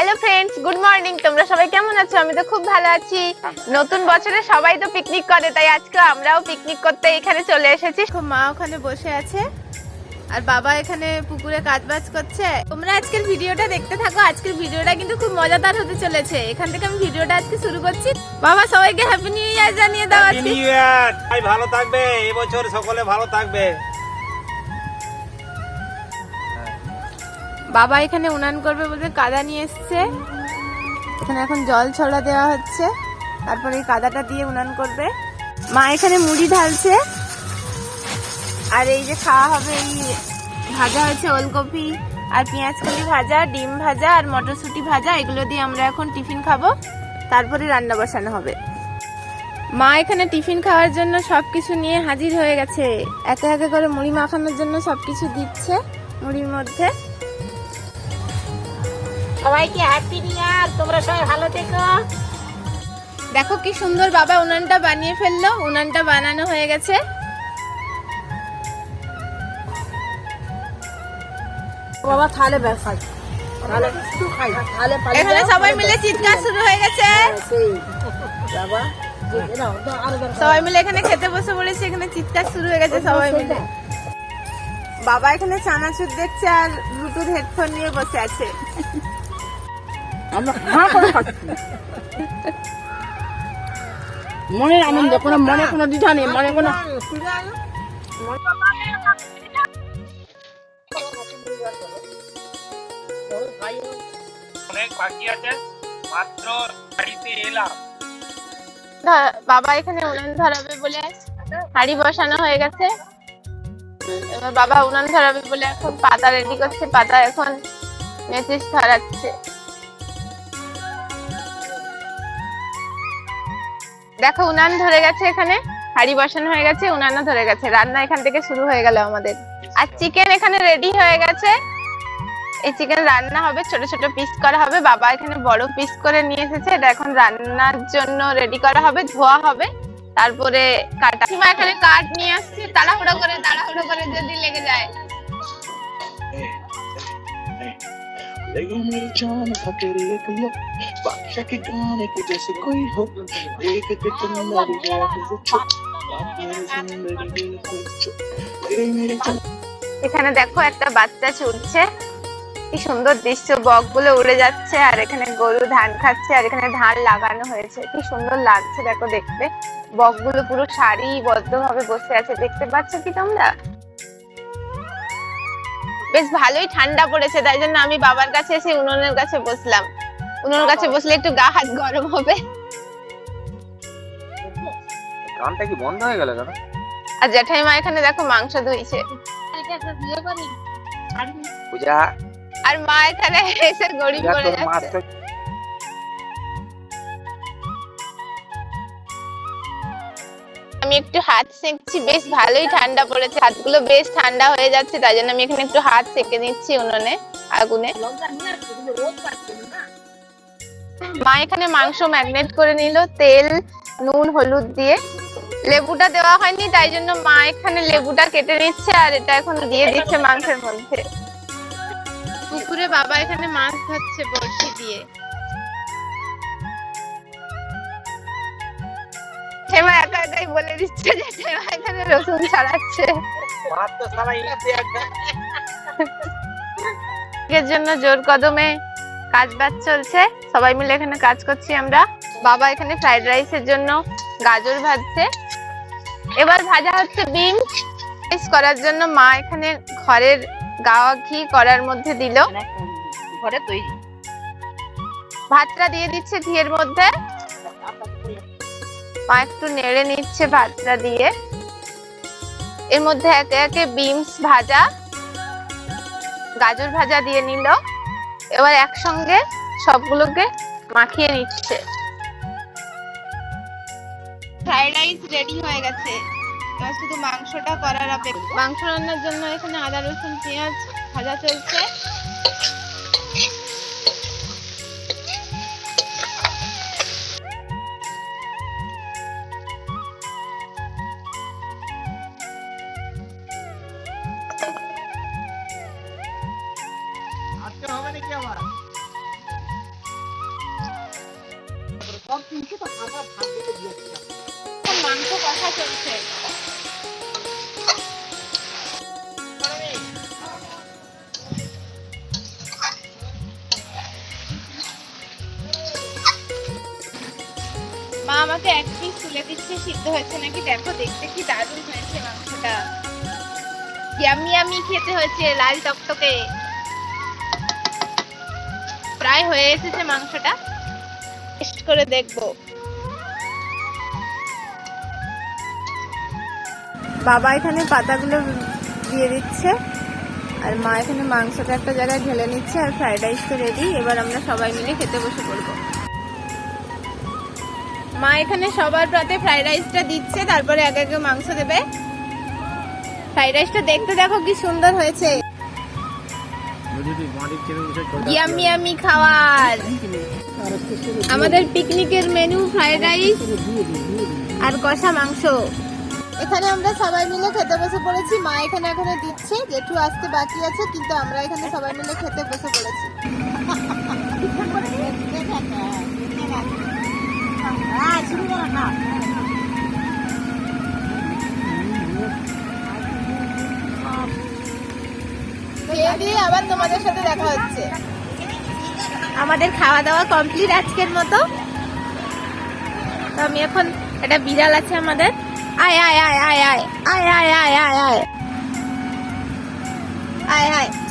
Hello friends good morning তোমরা সবাই কেমন আছো? আমি তো খুব ভালো আছি। নতুন বছরে সবাই তো পিকনিক করে তাই আজকে আমরাও পিকনিক করতে এখানে চলে এসেছি। খুব মা ওখানে বসে আছে আর বাবা এখানে পুকুরে কাজ বাজ করছে। তোমরা আজকের ভিডিওটা দেখতে থাকো। আজকের ভিডিওটা কিন্তু খুব মজাদার হতে চলেছে। এখান থেকে আমি ভিডিওটা আজকে শুরু করছি। বাবা সবাইকে হ্যাপি নিউ ইয়ার জানিয়ে দাও হ্যাপি আজকে। নিউ ইয়ার ভালো থাকবে। এবছর সকলে ভালো থাকবে। বাবা এখানে উনান করবে বলতে কাদা নিয়ে এসছে। এখানে এখন জল ছড়া দেওয়া হচ্ছে। তারপরে এই কাদাটা দিয়ে উনান করবে। মা এখানে মুড়ি ঢালছে। আর এই যে খাওয়া হবে এই ভাজা হয়েছে ওলকপি আর পেঁয়াজ কলি ভাজা, ডিম ভাজা আর মটরশুঁটি ভাজা। এগুলো দিয়ে আমরা এখন টিফিন খাব। তারপরে রান্না বসানো হবে। মা এখানে টিফিন খাওয়ার জন্য সব কিছু নিয়ে হাজির হয়ে গেছে। একে একে করে মুড়ি মাখানোর জন্য সব কিছু দিচ্ছে মুড়ির মধ্যে। সবাইকে হ্যাপি নিউ ইয়ার তোমরা সবাই ভালো থেকো। দেখো কি সুন্দর বাবা উনানটা বানিয়ে ফেলল উনানটা বানানো হয়ে গেছে। বাবা তাহলে পালিয়ে এখানে সবাই মিলে চিৎকার শুরু হয়ে গেছে। হ্যাঁ। সবাই মিলে এখানে খেতে বসে পড়েছে এখানে চিৎকার শুরু হয়ে গেছে সবাই মিলে। বাবা এখানে চানাচুর দেখছে আর ব্লুটুথ হেডফোন নিয়ে বসে আছে। আমরা হাঁ করে খাচ্ছি। মনের আনন্দ কোনো মনে কোনো দ্বিধা নেই মনে কোনো অনেক বাকি আছে মাত্র বাড়িতে এলাম। বাবা এখানে উনান ধরাবে বলে হাড়ি বসানো হয়ে গেছে। এবার বাবা উনান ধরাবে বলে এখন পাতা রেডি করছে পাতা এখন মেচিস ধরাচ্ছে। দেখো, উনান ধরে গেছে এখানে, হাড়ি বসানো হয়ে গেছে, উনানও ধরে গেছে। রান্না এখান থেকে শুরু হয়ে গেল আমাদের। আর চিকেন এখানে রেডি হয়ে গেছে। এই চিকেন রান্না হবে, ছোট ছোট পিস করা হবে। বাবা এখানে বড় পিস করে নিয়ে এসেছে। এটা এখন রান্নার জন্য রেডি করা হবে, ধোয়া হবে। তারপরে কাটা এখানে কাঠ নিয়ে আসছে, তাড়াহুড়ো করে তাড়াহুড়ো করে যদি লেগে যায়। देखो मेरी जान फकर एक लो बादशाह के गाने के जैसे कोई हो एक के तुम मर गया तो चुप बात मेरी जिंदगी दिल से चुप तेरे मेरे जान এখানে দেখো একটা বাচ্চা চলছে কি সুন্দর দৃশ্য বক গুলো উড়ে যাচ্ছে আর এখানে গরু ধান খাচ্ছে আর এখানে ধান লাগানো হয়েছে কি সুন্দর লাগছে দেখো দেখতে বক গুলো পুরো সারিবদ্ধ ভাবে বসে আছে দেখতে পাচ্ছ কি তোমরা বেশ ভালোই ঠান্ডা পড়েছে তাই জন্য আমি বাবার কাছে এসে উনুনের কাছে বসলাম। উনুনের কাছে বসলে একটু গা হাত গরম হবে। গানটা কি বন্ধ হয়ে গেল কেন? আর জ্যাঠাইমা এখানে দেখো মাংস ধুইছে। পূজা। আর মা এখানে এসে গড়ি মাছ যাচ্ছে। আমি একটু হাত সেঁকছি বেশ ভালোই ঠান্ডা পড়েছে। হাতগুলো বেশ ঠান্ডা হয়ে যাচ্ছে, তাই জন্য আমি এখানে একটু হাত সেঁকে নিচ্ছি উনুনে, আগুনে। মা এখানে মাংস ম্যাগনেট করে নিল, তেল, নুন, হলুদ দিয়ে। লেবুটা দেওয়া হয়নি, তাই জন্য মা এখানে লেবুটা কেটে নিচ্ছে, আর এটা এখন দিয়ে দিচ্ছে মাংসের মধ্যে। পুকুরে বাবা এখানে মাছ ধরছে বড়শি দিয়ে। একাই বলে দিচ্ছে যে এখানে রসুন ছাড়াচ্ছে। মাছ তো ইলাতে একদম এর জন্য জোর কদমে কাজ বাজ চলছে। সবাই মিলে এখানে কাজ করছি আমরা। বাবা এখানে ফ্রাইড রাইসের জন্য গাজর ভাজছে। এবার ভাজা হচ্ছে বিন। রাইস করার জন্য মা এখানে ঘরের গাওয়া ঘি করার মধ্যে দিল। ঘরে তৈরি। ভাতটা দিয়ে দিচ্ছে ঘিয়ের মধ্যে। মা একটু নেড়ে নিচ্ছে ভাতটা দিয়ে। এর মধ্যে একে একে বিনস ভাজা গাজর ভাজা দিয়ে নিল। এবার একসঙ্গে সবগুলোকে মাখিয়ে নিচ্ছে। ফ্রাইড রাইস রেডি হয়ে গেছে। এবার শুধু মাংসটা করার অপেক্ষা। মাংস রান্নার জন্য এখানে আদা রসুন পেঁয়াজ ভাজা চলছে। মাংস কথা চলছে মা, আমাকে এক পিস তুলে দিচ্ছে, সিদ্ধ হয়েছে নাকি? দেখো, দেখতে কি দারুণ হয়েছে মাংসটা। খেতে হয়েছে, লাল টকটকে। প্রায় হয়ে এসেছে মাংসটা। টেস্ট করে দেখব। বাবা এখানে পাতাগুলো দিয়ে দিচ্ছে, আর মা এখানে মাংসটা একটা জায়গায় ঢেলে নিচ্ছে, আর ফ্রাইড রাইস তো রেডি এবার আমরা সবাই মিলে খেতে বসে পড়ব। মা এখানে সবার প্রাতে ফ্রাইড রাইসটা দিচ্ছে, তারপরে আগে আগে মাংস দেবে। ফ্রাইড রাইসটা দেখতে দেখো কি সুন্দর হয়েছে। ইয়ামি ইয়ামি খাবার আমাদের পিকনিকের মেনু ফ্রাইড রাইস আর কষা মাংস। এখানে আমরা সবাই মিলে খেতে বসে পড়েছি। মা এখানে এখানে দিচ্ছে। জেঠু আসতে বাকি আছে কিন্তু আমরা এখানে সবাই মিলে খেতে বসে পড়েছি। খেয়ে তোমাদের সাথে দেখা হচ্ছে। আমাদের খাওয়া দাওয়া কমপ্লিট আজকের মতো। তো আমি এখন একটা বিড়াল আছে আমাদের। আয় আয় আয় আয় আয়। আয় আয় আয় আয় আয়। আয় আয়।